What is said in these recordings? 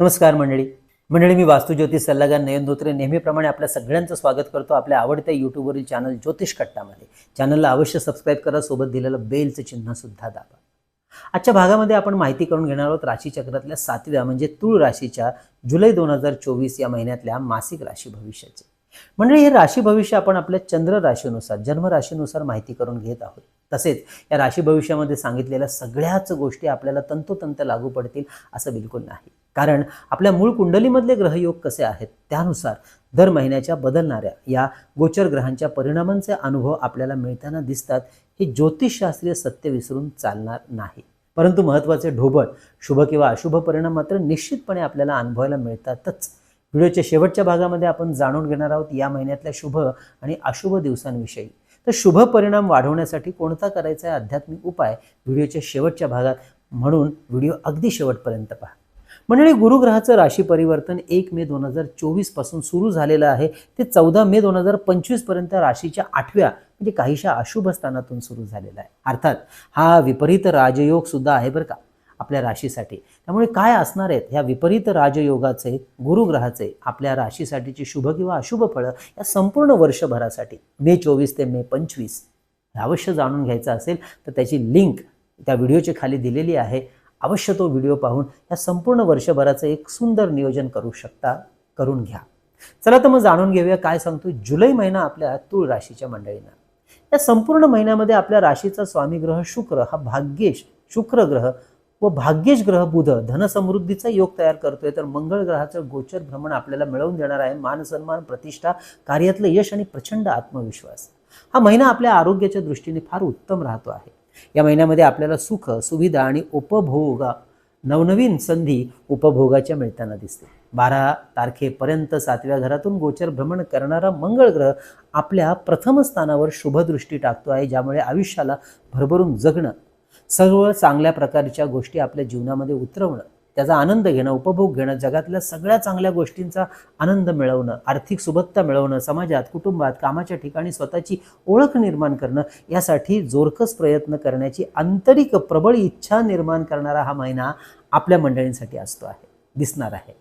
नमस्कार मंडळी. मंडळी मी वास्तुज्योतिष सल्लागार नयन धोत्रे. नेहमीप्रमाणे आपल्या सगळ्यांचं स्वागत करतो आपल्या आवडत्या यूट्यूबवरील चॅनल ज्योतिष कट्टामध्ये. चॅनलला अवश्य सबस्क्राईब करा सोबत दिलेलं बेलचं चिन्ह सुद्धा दाबा. आजच्या भागामध्ये आपण माहिती करून घेणार आहोत राशीचक्रातल्या सातव्या म्हणजे तूळ राशीच्या जुलै दोन हजार चोवीस या महिन्यातल्या मासिक राशी भविष्याचे. मंडळी हे राशी भविष्य आपण आपल्या चंद्र राशीनुसार जन्म राशीनुसार माहिती करून घेत आहोत. तसेच या राशी भविष्यामध्ये सांगितलेल्या सगळ्याच गोष्टी आपल्याला तंतोतंत लागू पडतील असं बिलकुल नाही. कारण आपल्या मूळ कुंडलीमधले ग्रहयोग कसे आहेत त्यानुसार दर महिन्याच्या बदलणाऱ्या या गोचर ग्रहांच्या परिणामांचे अनुभव आपल्याला मिळताना दिसतात हे ज्योतिषशास्त्रीय सत्य विसरून चालणार नाही. परंतु महत्त्वाचे ढोबळ शुभ किंवा अशुभ परिणाम मात्र निश्चितपणे आपल्याला अनुभवायला मिळतातच. व्हिडिओच्या शेवटच्या भागामध्ये आपण जाणून घेणार आहोत या महिन्यातल्या शुभ आणि अशुभ दिवसांविषयी. तर शुभ परिणाम वाढवण्यासाठी कोणता करायचा आहे आध्यात्मिक उपाय व्हिडिओच्या शेवटच्या भागात म्हणून व्हिडिओ अगदी शेवटपर्यंत पहा. मंडळी गुरुग्रहाचं राशी परिवर्तन एक मे दोन हजार चोवीसपासून सुरू झालेलं आहे. ते चौदा मे दोन हजार पंचवीसपर्यंत राशीच्या आठव्या म्हणजे काहीशा अशुभ स्थानातून सुरू झालेला आहे. अर्थात हा विपरीत राजयोग सुद्धा आहे बरं का. आपल्या राशीसाठी. त्यामुळे काय असणार आहेत? ह्या विपरीत राजयोगाचे गुरुग्रहाचे आपल्या राशीसाठीची शुभ किंवा अशुभ फळं या संपूर्ण वर्षभरासाठी मे चोवीस ते मे पंचवीस अवश्य जाणून घ्यायचं असेल तर त्याची लिंक त्या व्हिडिओच्या खाली दिलेली आहे. अवश्य तो व्हिडिओ पाहून या संपूर्ण वर्षभराचं एक सुंदर नियोजन करू शकता करून घ्या. चला तर मग जाणून घेऊया काय सांगतो जुलै महिना आपल्या तूळ राशीच्या मंडळींना. या संपूर्ण महिन्यामध्ये आपल्या राशीचा स्वामी ग्रह शुक्र हा भाग्येश शुक्र ग्रह व भाग्येश ग्रह बुध धनसमृद्धीचा योग तयार करतोय तर मंगळ ग्रहाचं गोचर भ्रमण आपल्याला मिळवून देणार आहे. मान सन्मान प्रतिष्ठा कार्यातलं यश आणि प्रचंड आत्मविश्वास. हा महिना आपल्या आरोग्याच्या दृष्टीने फार उत्तम राहतो आहे. या महिन्यामध्ये आपल्याला सुख सुविधा आणि उपभोगा नवनवीन संधी उपभोगाच्या मिळताना दिसते. बारा तारखेपर्यंत सातव्या घरातून गोचर भ्रमण करणारा मंगळ ग्रह आपल्या प्रथम स्थानावर शुभदृष्टी टाकतो आहे ज्यामुळे आयुष्याला भरभरून जगणं सर्व चांगल्या प्रकारच्या गोष्टी आपल्या जीवनामध्ये उतरवणं त्याचा आनंद घेणं उपभोग घेणं जगातल्या सगळ्या चांगल्या गोष्टींचा आनंद मिळवणं आर्थिक सुबत्ता मिळवणं समाजात कुटुंबात कामाच्या ठिकाणी स्वतःची ओळख निर्माण करणं यासाठी जोरकस प्रयत्न करण्याची आंतरिक प्रबळ इच्छा निर्माण करणारा हा महिना आपल्या मंडळींसाठी असतो आहे दिसणार आहे.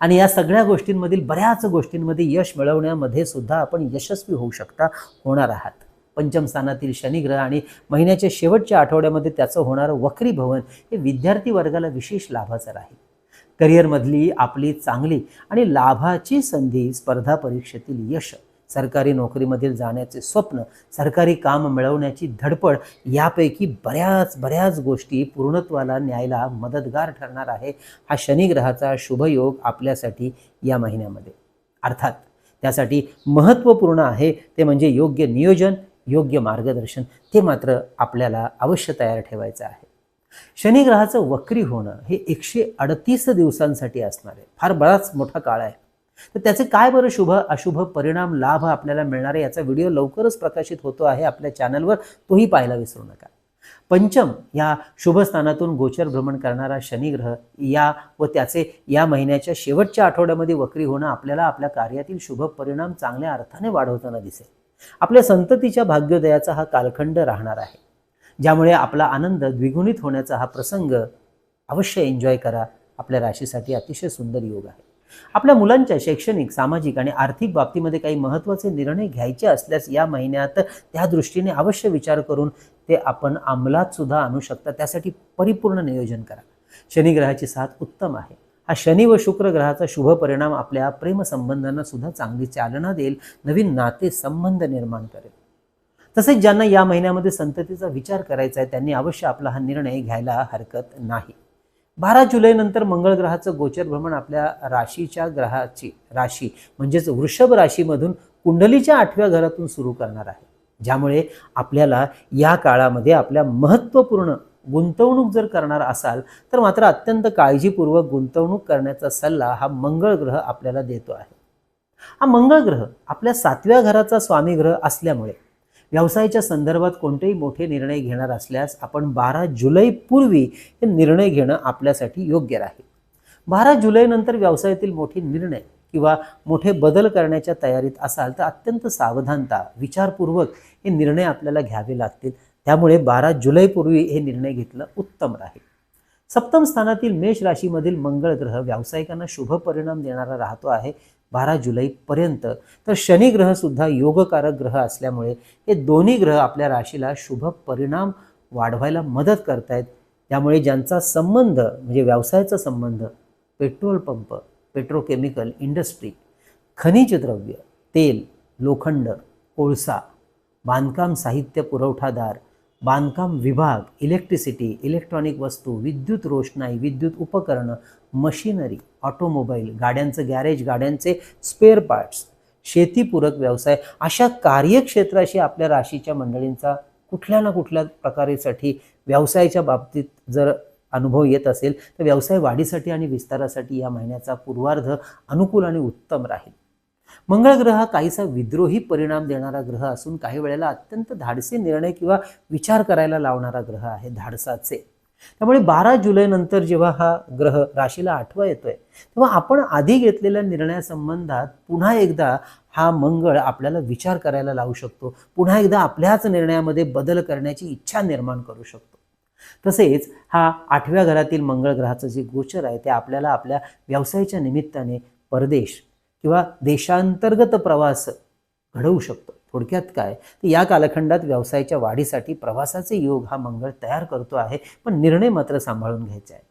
आणि या सगळ्या गोष्टींमधील बऱ्याच गोष्टींमध्ये यश मिळवण्यामध्ये सुद्धा आपण यशस्वी होऊ शकता होणार आहात. पंचम स्थानातील शनिग्रह आणि महिन्याच्या शेवटच्या आठवड्यामध्ये त्याचं होणारं वक्री भवन हे विद्यार्थी वर्गाला विशेष लाभाचं राहील. करिअरमधली आपली चांगली आणि लाभाची संधी स्पर्धा परीक्षेतील यश सरकारी नोकरीमधील जाण्याचे स्वप्न सरकारी काम मिळवण्याची धडपड यापैकी बऱ्याच बऱ्याच गोष्टी पूर्णत्वाला न्यायला मदतगार ठरणार आहे हा शनिग्रहाचा शुभयोग आपल्यासाठी या महिन्यामध्ये. अर्थात त्यासाठी महत्त्वपूर्ण आहे ते म्हणजे योग्य नियोजन योग्य मार्गदर्शन ते मात्र आपल्याला अवश्य तयार ठेवायचं आहे. शनिग्रहाचं वक्री होणं हे एकशे अडतीस दिवसांसाठी असणार आहे. फार बराच मोठा काळ आहे. तर त्याचे काय बरं शुभ अशुभ परिणाम लाभ आपल्याला मिळणार आहे याचा व्हिडिओ लवकरच प्रकाशित होतो आहे आपल्या चॅनलवर. तोही पाहायला विसरू नका. पंचम या शुभ स्थानातून गोचर भ्रमण करणारा शनिग्रह या व त्याचे या महिन्याच्या शेवटच्या आठवड्यामध्ये वक्री होणं आपल्याला आपल्या कार्यातील शुभ परिणाम चांगल्या अर्थाने वाढवताना दिसेल. आपल्या संततीच्या भाग्योदयाचा हा कालखंड राहणार आहे. ज्यामुळे आपला आनंद द्विगुणित होण्याचा हा प्रसंग अवश्य एन्जॉय करा. आपल्या राशीसाठी अतिशय सुंदर योग आहे. आपल्या मुलांच्या शैक्षणिक सामाजिक आणि आर्थिक बाबतीमध्ये काही महत्त्वाचे निर्णय घ्यायचे असल्यास या महिन्यात त्या दृष्टीने अवश्य विचार करून ते आपण अंमलात सुद्धा आणू शकता. त्यासाठी परिपूर्ण नियोजन करा. शनिग्रहाची साथ उत्तम आहे. हा शनी व शुक्र ग्रहाचा शुभ परिणाम आपल्या प्रेमसंबंधांना सुद्धा चांगली चालना देईल नवीन नाते संबंध निर्माण करेल. तसेच ज्यांना या महिन्यामध्ये संततीचा विचार करायचा आहे त्यांनी अवश्य आपला हा निर्णय घ्यायला हरकत नाही. बारा जुलैनंतर मंगळ ग्रहाचं गोचर भ्रमण आपल्या राशीच्या ग्रहाची राशी म्हणजेच वृषभ राशीमधून कुंडलीच्या आठव्या घरातून सुरू करणार आहे. ज्यामुळे आपल्याला या काळामध्ये आपल्या महत्त्वपूर्ण गुंतवणूक जर करणार असाल तर मात्र अत्यंत काळजीपूर्वक गुंतवणूक करण्याचा सल्ला हा मंगळ ग्रह आपल्याला देतो आहे. हा मंगळ ग्रह आपल्या सातव्या घराचा स्वामी ग्रह असल्यामुळे व्यवसायाच्या संदर्भात कोणतेही मोठे निर्णय घेणार असल्यास आपण बारा जुलै पूर्वी हे निर्णय घेणं आपल्यासाठी योग्य राहील. बारा जुलैनंतर व्यवसायातील मोठे निर्णय किंवा मोठे बदल करण्याच्या तयारीत असाल तर अत्यंत सावधानता विचारपूर्वक हे निर्णय आपल्याला घ्यावे लागतील. त्यामुळे बारा जुलैपूर्वी हे निर्णय घेतलं उत्तम राहील. सप्तम स्थानातील मेष राशीमधील मंगळ ग्रह व्यावसायिकांना शुभ परिणाम देणारा राहतो आहे बारा जुलैपर्यंत. तर शनी ग्रह सुद्धा योगकारक ग्रह असल्यामुळे हे दोन्ही ग्रह आपल्या राशीला शुभ परिणाम वाढवायला मदत करतायत. त्यामुळे ज्यांचा संबंध म्हणजे व्यवसायाचा संबंध पेट्रोल पंप पेट्रोकेमिकल इंडस्ट्री खनिज द्रव्य तेल लोखंड कोळसा बांधकाम साहित्य पुरवठादार बांधकाम विभाग इलेक्ट्रिसिटी इलेक्ट्रॉनिक वस्तू विद्युत रोषणाई विद्युत उपकरणं मशिनरी ऑटोमोबाईल गाड्यांचं गॅरेज गाड्यांचे स्पेअर पार्ट्स शेतीपूरक व्यवसाय अशा कार्यक्षेत्राशी आपल्या राशीच्या मंडळींचा कुठल्या ना कुठल्या प्रकारेसाठी व्यवसायाच्या बाबतीत जर अनुभव येत असेल तर व्यवसाय वाढीसाठी आणि विस्तारासाठी या महिन्याचा पूर्वार्ध अनुकूल आणि उत्तम राहील. मंगळ ग्रह हा काहीसा विद्रोही परिणाम देणारा ग्रह असून काही वेळेला अत्यंत धाडसी निर्णय किंवा विचार करायला लावणारा ग्रह आहे धाडसाचे. त्यामुळे बारा जुलैनंतर जेव्हा हा ग्रह राशीला आठवा येतोय तेव्हा आपण आधी घेतलेल्या निर्णयासंबंधात पुन्हा एकदा हा मंगळ आपल्याला विचार करायला लावू शकतो. पुन्हा एकदा आपल्याच निर्णयामध्ये बदल करण्याची इच्छा निर्माण करू शकतो. तसेच हा आठव्या घरातील मंगळ ग्रहाचं जे गोचर आहे ते आपल्याला आपल्या व्यवसायाच्या निमित्ताने परदेश किंवा देशांतर्गत प्रवास घडवू शकतो. थोडक्यात काय? तर या कालखंडात व्यवसायाच्या वाढीसाठी प्रवासाचे योग हा मंगळ तयार करतो आहे पण निर्णय मात्र सांभाळून घ्यायचा आहे.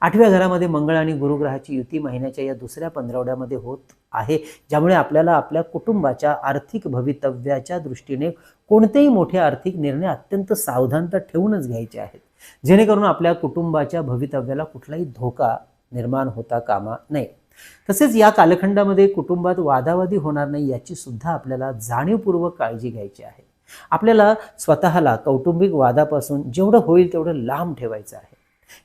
आठव्या घरामध्ये मंगळ आणि गुरुग्रहाची युती महिन्याच्या या दुसऱ्या पंधरवड्यामध्ये होत आहे ज्यामुळे आपल्याला आपल्या कुटुंबाच्या आर्थिक भवितव्याच्या दृष्टीने कोणतेही मोठे आर्थिक निर्णय अत्यंत सावधानता ठेवूनच घ्यायचे आहेत. जेणेकरून आपल्या कुटुंबाच्या भवितव्याला कुठलाही धोका निर्माण होता कामा नये. तसेच या कालखंडामध्ये कुटुंबात वादावादी होणार नाही याची सुद्धा आपल्याला जाणीवपूर्वक काळजी घ्यायची आहे. आपल्याला स्वतःला कौटुंबिक वादापासून जेवढं होईल तेवढं लांब ठेवायचं आहे.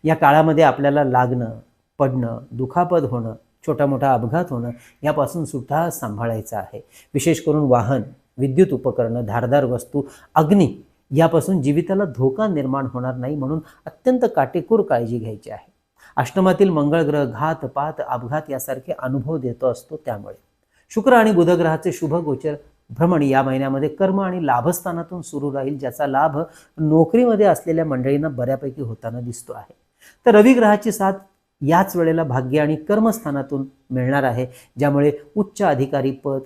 या काळामध्ये आपल्याला लागणं पडणं दुखापत होणं छोटा मोठा अपघात होणं यापासून सुद्धा सांभाळायचं आहे. विशेष करून वाहन विद्युत उपकरणं धारदार वस्तू अग्नी यापासून जीविताला धोका निर्माण होणार नाही म्हणून अत्यंत काटेकोर काळजी घ्यायची आहे. अष्टमातील मंगळ ग्रह घात पात अपघात यासारखे अनुभव देतो असतो त्यामुळे. शुक्र आणि बुधग्रहाचे शुभ गोचर भ्रमण या महिन्यामध्ये कर्म आणि लाभस्थानातून सुरू राहील ज्याचा लाभ नोकरीमध्ये असलेल्या मंडळींना बऱ्यापैकी होताना दिसतो आहे. तर रविग्रहाची साथ याच वेळेला भाग्य आणि कर्मस्थानातून मिळणार आहे ज्यामुळे उच्च अधिकारी पद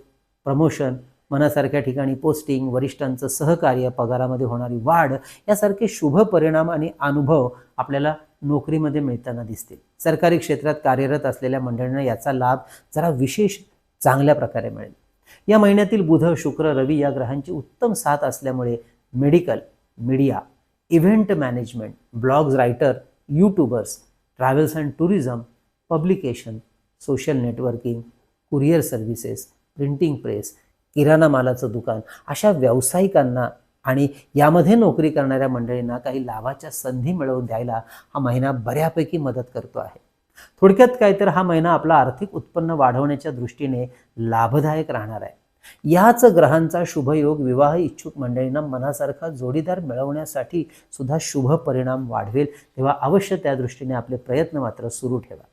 प्रमोशन मनासारख्या ठिकाणी पोस्टिंग वरिष्ठांचं सहकार्य पगारामध्ये होणारी वाढ यासारखे शुभ परिणाम आणि अनुभव आपल्याला नोकरीमध्ये मिळताना दिसतील. सरकारी क्षेत्रात कार्यरत असलेल्या मंडळींना याचा लाभ जरा विशेष चांगल्या प्रकारे मिळेल. या महिन्यातील बुध शुक्र रवी या ग्रहांची उत्तम साथ असल्यामुळे medical media event management blogs writer YouTubers travels and tourism publication social networking courier services printing press किराणा मालाचं दुकान अशा व्यावसायिकांना आणि यामध्ये नोकरी करणाऱ्या मंडळींना काही लाभाच्या संधी मिळवून द्यायला हा महिना बऱ्यापैकी मदत करतो आहे. थोडक्यात काय तर हा महिना आपला आर्थिक उत्पन्न वाढवण्याच्या दृष्टीने लाभदायक राहणार आहे. याच ग्रहांचा शुभयोग विवाह इच्छुक मंडळींना मनासारखा जोडीदार मिळवण्यासाठी सुद्धा शुभ परिणाम वाढवेल तेव्हा अवश्य त्या दृष्टीने आपले प्रयत्न मात्र सुरू ठेवा.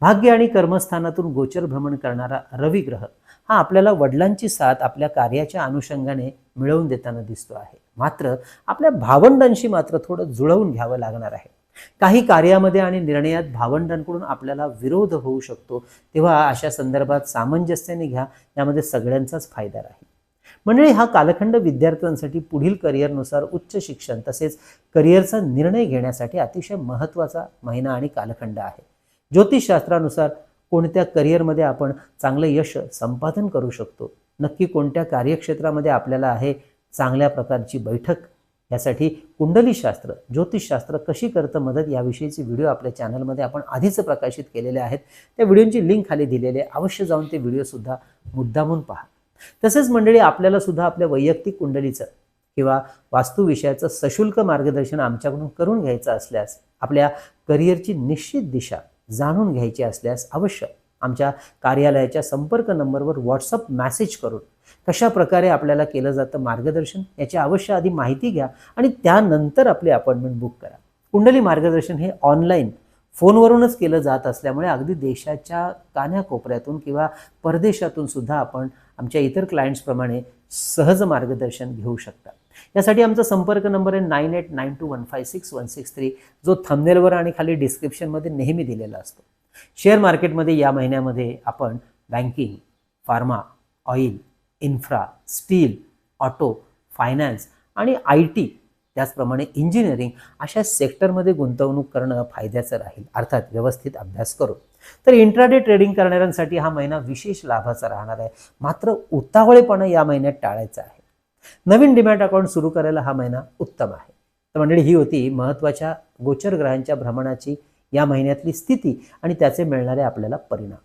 भाग्य आणि कर्मस्थानातून गोचर भ्रमण करणारा रवी ग्रह हा आपल्याला वडिलांची साथ आपल्या कार्याच्या अनुषंगाने मिळवून देताना दिसतो आहे. मात्र आपल्या भावंडांशी मात्र थोडं जुळवून घ्यावं लागणार आहे. काही कार्यामध्ये आणि निर्णयात भावंडांकडून आपल्याला विरोध होऊ शकतो. तेव्हा अशा संदर्भात सामंजस्याने घ्या यामध्ये सगळ्यांचाच फायदा राहील. मंडळी हा कालखंड विद्यार्थ्यांसाठी पुढील करिअरनुसार उच्च शिक्षण तसेच करिअरचा निर्णय घेण्यासाठी अतिशय महत्त्वाचा महिना आणि कालखंड आहे. ज्योतिषशास्त्रानुसार कोणत्या करिअरमध्ये आपण चांगलं यश संपादन करू शकतो? नक्की कोणत्या कार्यक्षेत्रामध्ये आपल्याला आहे चांगल्या प्रकारची बैठक? यासाठी कुंडलीशास्त्र ज्योतिषशास्त्र कशी करतं मदत याविषयीचे व्हिडिओ आपल्या चॅनलमध्ये आपण आधीच प्रकाशित केलेले आहेत. त्या व्हिडिओची लिंक खाली दिलेली आहे. अवश्य जाऊन ते व्हिडिओसुद्धा मुद्दामून पहा. तसेच मंडळी आपल्याला सुद्धा आपल्या वैयक्तिक कुंडलीचं किंवा वास्तुविषयाचं सशुल्क मार्गदर्शन आमच्याकडून करून घ्यायचं असल्यास आपल्या करिअरची निश्चित दिशा जाणून घ्यायची असल्यास अवश्य आमच्या कार्यालयाच्या संपर्क नंबरवर व्हॉट्सअप मॅसेज करून कशा प्रकारे आपल्याला केलं जातं मार्गदर्शन याची अवश्य आधी माहिती घ्या आणि त्यानंतर आपली अपॉइंटमेंट बुक करा. कुंडली मार्गदर्शन हे ऑनलाईन फोनवरूनच केलं जात असल्यामुळे अगदी देशाच्या कान्याकोपऱ्यातून किंवा परदेशातून सुद्धा आपण आमच्या इतर क्लायंट्सप्रमाणे सहज मार्गदर्शन घेऊ शकता. यासाठी आमचा संपर्क नंबर आहे nine eight nine two one five six one six three जो थंबनेलवर आणि खाली डिस्क्रिप्शनमध्ये नेहमी दिलेला असतो. शेअर मार्केटमध्ये या महिन्यामध्ये आपण banking pharma oil infra steel auto finance आणि आय टी त्याचप्रमाणे इंजिनिअरिंग अशा सेक्टरमध्ये गुंतवणूक करणं फायद्याचं राहील. अर्थात व्यवस्थित अभ्यास करू तर इंट्राडे ट्रेडिंग करणाऱ्यांसाठी हा महिना विशेष लाभाचा राहणार आहे. मात्र उतावळेपणा या महिन्यात टाळायचा आहे. नवीन डिमॅट अकाउंट सुरू करायला हा महिना उत्तम आहे. तर मंडळी ही होती महत्त्वाच्या गोचर ग्रहांच्या भ्रमणाची या महिन्यातली स्थिती आणि त्याचे मिळणारे आपल्याला परिणाम.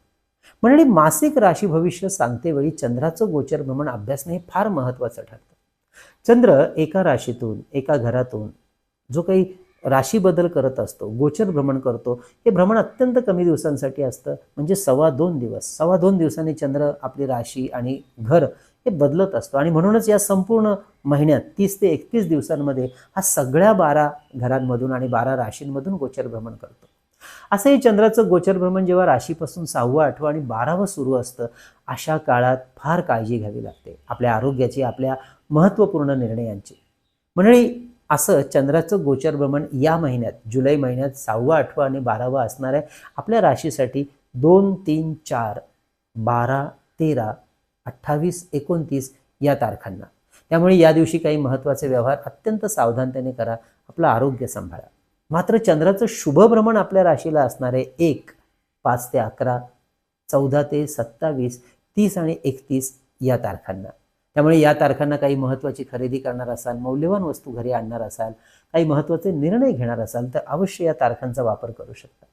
मंडळी मासिक राशी भविष्य सांगतेवेळी चंद्राचं गोचर भ्रमण अभ्यासणे हे फार महत्त्वाचं ठरतं. चंद्र एका राशीतून एका घरातून जो काही राशी बदल करत असतो गोचर भ्रमण करतो. हे भ्रमण अत्यंत कमी दिवसांसाठी असतं म्हणजे सव्वा दोन दिवस. सव्वा दोन दिवसांनी चंद्र आपली राशी आणि घर हे बदलत असतो. आणि म्हणूनच या संपूर्ण महिन्यात तीस ते एकतीस दिवसांमध्ये हा सगळ्या बारा घरांमधून आणि बारा राशींमधून गोचर भ्रमण करतो. असं हे चंद्राचं गोचर भ्रमण जेव्हा राशीपासून सहावं आठवं आणि बारावं सुरू असतं अशा काळात फार काळजी घ्यावी लागते. आपल्या आरोग्याची आपल्या महत्त्वपूर्ण निर्णयांची. मंडळी असं चंद्राचं गोचर भ्रमण या महिन्यात जुलै महिन्यात सहावा आठवा आणि बारावा असणार आहे. आपल्या राशीसाठी दोन तीन चार बारा तेरा अठ्ठावीस एकोणतीस या तारखांना. त्यामुळे या दिवशी काही महत्त्वाचे व्यवहार अत्यंत सावधानतेने करा. आपलं आरोग्य सांभाळा. मात्र चंद्राचं शुभ भ्रमण आपल्या राशीला असणारे एक पाच ते अकरा चौदा ते सत्तावीस तीस आणि एकतीस या तारखांना. त्यामुळे या तारखांना काही महत्त्वाची खरेदी करणार असाल मौल्यवान वस्तू घरी आणणार असाल काही महत्त्वाचे निर्णय घेणार असाल तर अवश्य या तारखांचा वापर करू शकता.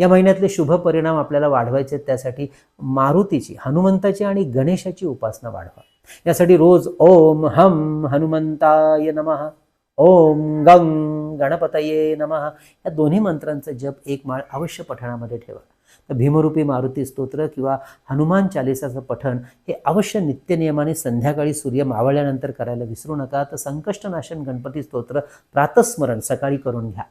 या महिन्यातले शुभ परिणाम आपल्याला वाढवायचे आहेत, त्यासाठी मारुतीची हनुमंताची आणि गणेशाची उपासना वाढवा. यासाठी रोज ओम हम हनुमंताय नमः ओम गंग गणपतये नमः या दोन्ही मंत्रांचा जप एक माळ अवश्य पठणामध्ये ठेवा. तर भीमरूपी मारुती स्तोत्र किंवा हनुमान चालिसाचं पठण हे अवश्य नित्यनियमाने संध्याकाळी सूर्य मावळल्यानंतर करायला विसरू नका. तर संकष्टनाशन गणपती स्तोत्र प्रातस्मरण सकाळी करून घ्या.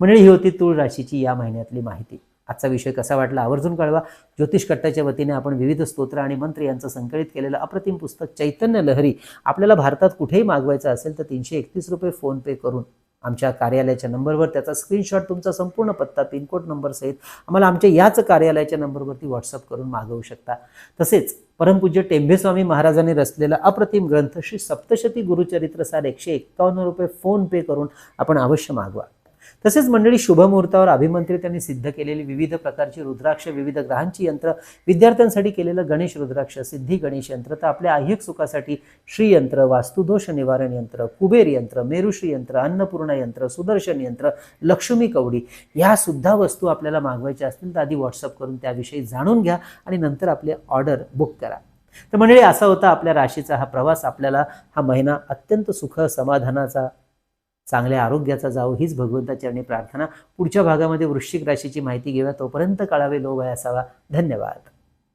मंडळी ही होती तूळ राशीची या महिन्यातली माहिती. आजचा विषय कसा वाटला आवर्जून कळवा. ज्योतिष कट्टाच्या वतीने आपण विविध स्तोत्र आणि मंत्र यांचं संकलित केलेलं अप्रतिम पुस्तक चैतन्य लहरी आपल्याला भारतात कुठेही मागवायचं असेल तर तीनशे एकतीस रुपये फोनपे करून आमच्या कार्यालयाच्या नंबरवर त्याचा स्क्रीनशॉट तुमचा संपूर्ण पत्ता पिनकोड नंबर सहित आम्हाला आमच्या याच कार्यालयाच्या नंबरवरती व्हॉट्सअप करून मागवू शकता. तसेच परमपूज्य टेंभेस्वामी महाराजांनी रचलेला अप्रतिम ग्रंथ श्री सप्तशती गुरुचरित्रसार एकशे एक्कावन्न रुपये फोन पे करून आपण अवश्य मागवा. तसेच मंडळी शुभमुहूर्तावर अभिमंत्रित त्यांनी सिद्ध केलेली विविध प्रकारची रुद्राक्ष विविध ग्रहांची यंत्र विद्यार्थ्यांसाठी केलेलं गणेश रुद्राक्ष सिद्धी गणेश यंत्र तर आपल्या आह्यक सुखासाठी श्रीयंत्र वास्तुदोष निवारण यंत्र कुबेर यंत्र मेरुश्री यंत्र अन्नपूर्णा यंत्र सुदर्शन यंत्र लक्ष्मी कवडी या सुद्धा वस्तू आपल्याला मागवायच्या असतील तर आधी व्हॉट्सअप करून त्याविषयी जाणून घ्या आणि नंतर आपले ऑर्डर बुक करा. तर मंडळी असा होता आपल्या राशीचा हा प्रवास. आपल्याला हा महिना अत्यंत सुख समाधानाचा चांगल्या आरोग्याचा जावो हीच भगवंताचरणी प्रार्थना. पुढच्या भागामध्ये वृश्चिक राशीची माहिती घेऊया. तोपर्यंत कळावे लोभ आहे असावा. धन्यवाद.